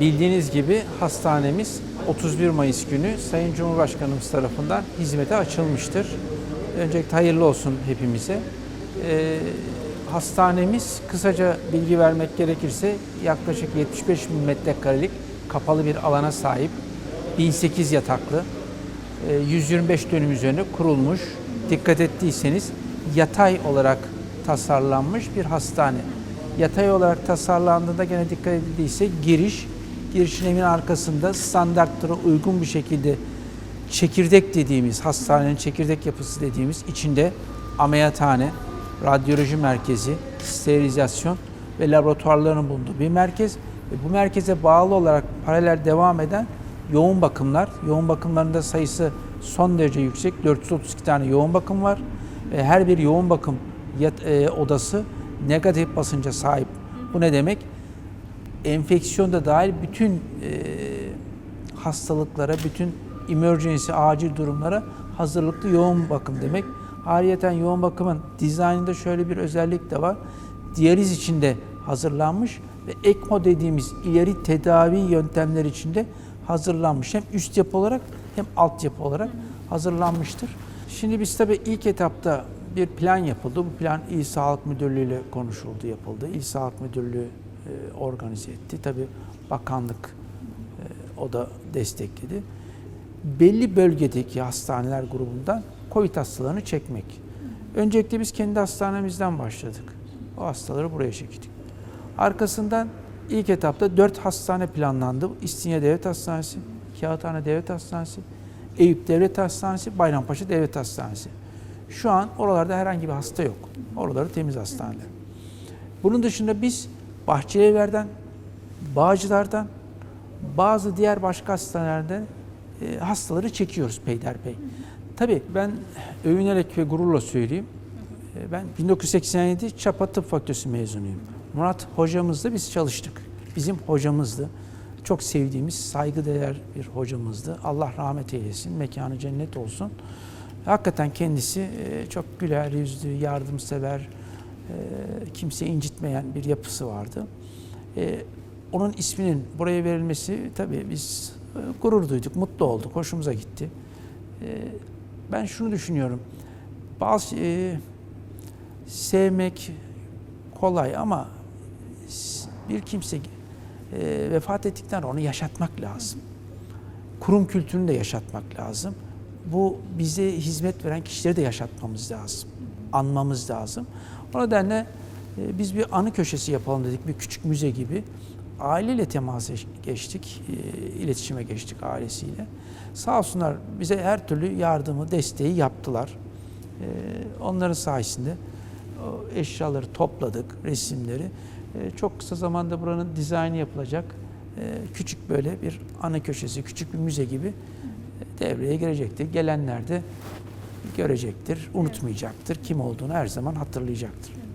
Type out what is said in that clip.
Bildiğiniz gibi hastanemiz 31 Mayıs günü Sayın Cumhurbaşkanımız tarafından hizmete açılmıştır. Öncelikle hayırlı olsun hepimize. Ee, hastanemiz kısaca bilgi vermek gerekirse yaklaşık 75 bin metrekarelik kapalı bir alana sahip. 1008 yataklı, e, 125 dönüm üzerine kurulmuş. Dikkat ettiyseniz yatay olarak tasarlanmış bir hastane. Yatay olarak tasarlandığında gene dikkat edildiyse giriş, girişin hemen arkasında standartlara uygun bir şekilde çekirdek dediğimiz, hastanenin çekirdek yapısı dediğimiz içinde ameliyathane, radyoloji merkezi, sterilizasyon ve laboratuvarların bulunduğu bir merkez. Ve bu merkeze bağlı olarak paralel devam eden yoğun bakımlar. Yoğun bakımlarında sayısı son derece yüksek. 432 tane yoğun bakım var. Ve her bir yoğun bakım yat- e, odası negatif basınca sahip. Bu ne demek? Enfeksiyon da dahil bütün e, hastalıklara, bütün emergency, acil durumlara hazırlıklı yoğun bakım demek. Ayrıyeten yoğun bakımın dizaynında şöyle bir özellik de var. Diyaliz içinde hazırlanmış ve ECMO dediğimiz ileri tedavi yöntemleri içinde hazırlanmış. Hem üst yapı olarak hem alt yapı olarak hazırlanmıştır. Şimdi biz tabii ilk etapta bir plan yapıldı. Bu plan İl Sağlık Müdürlüğü ile konuşuldu, yapıldı. İl Sağlık Müdürlüğü organize etti. Tabii bakanlık e, o da destekledi. Belli bölgedeki hastaneler grubundan COVID hastalarını çekmek. Öncelikle biz kendi hastanemizden başladık. O hastaları buraya çektik. Arkasından ilk etapta 4 hastane planlandı. İstinye Devlet Hastanesi, Kağıthane Devlet Hastanesi, Eyüp Devlet Hastanesi, Bayrampaşa Devlet Hastanesi. Şu an oralarda herhangi bir hasta yok. Oraları temiz hastaneler. Bunun dışında biz Bahçelievler'den, Bağcılar'dan, bazı diğer başka hastanelerden e, hastaları çekiyoruz peyderpey. Tabii ben övünerek ve gururla söyleyeyim. E, Ben 1987 Çapa Tıp Fakültesi mezunuyum. Murat hocamızla biz çalıştık. Bizim hocamızdı. Çok sevdiğimiz, saygıdeğer bir hocamızdı. Allah rahmet eylesin, mekanı cennet olsun. Hakikaten kendisi e, çok güler yüzlü, yardımsever, e, kimse incitmeyen bir yapısı vardı. E, Onun isminin buraya verilmesi tabii biz e, gurur duyduk, mutlu olduk, hoşumuza gitti. E, Ben şunu düşünüyorum, bazı e, sevmek kolay ama bir kimse e, vefat ettikten sonra onu yaşatmak lazım. Kurum kültürünü de yaşatmak lazım. Bu bize hizmet veren kişileri de yaşatmamız lazım. Anmamız lazım. O nedenle e, biz bir anı köşesi yapalım dedik. Bir küçük müze gibi. Aileyle temasa geçtik. e, iletişime geçtik ailesiyle. Sağ olsunlar bize her türlü yardımı, desteği yaptılar. E, Onların sayesinde eşyaları topladık, resimleri. Çok kısa zamanda buranın dizaynı yapılacak. Küçük böyle bir ana köşesi, küçük bir müze gibi devreye girecektir. Gelenler de görecektir, unutmayacaktır. Kim olduğunu her zaman hatırlayacaktır.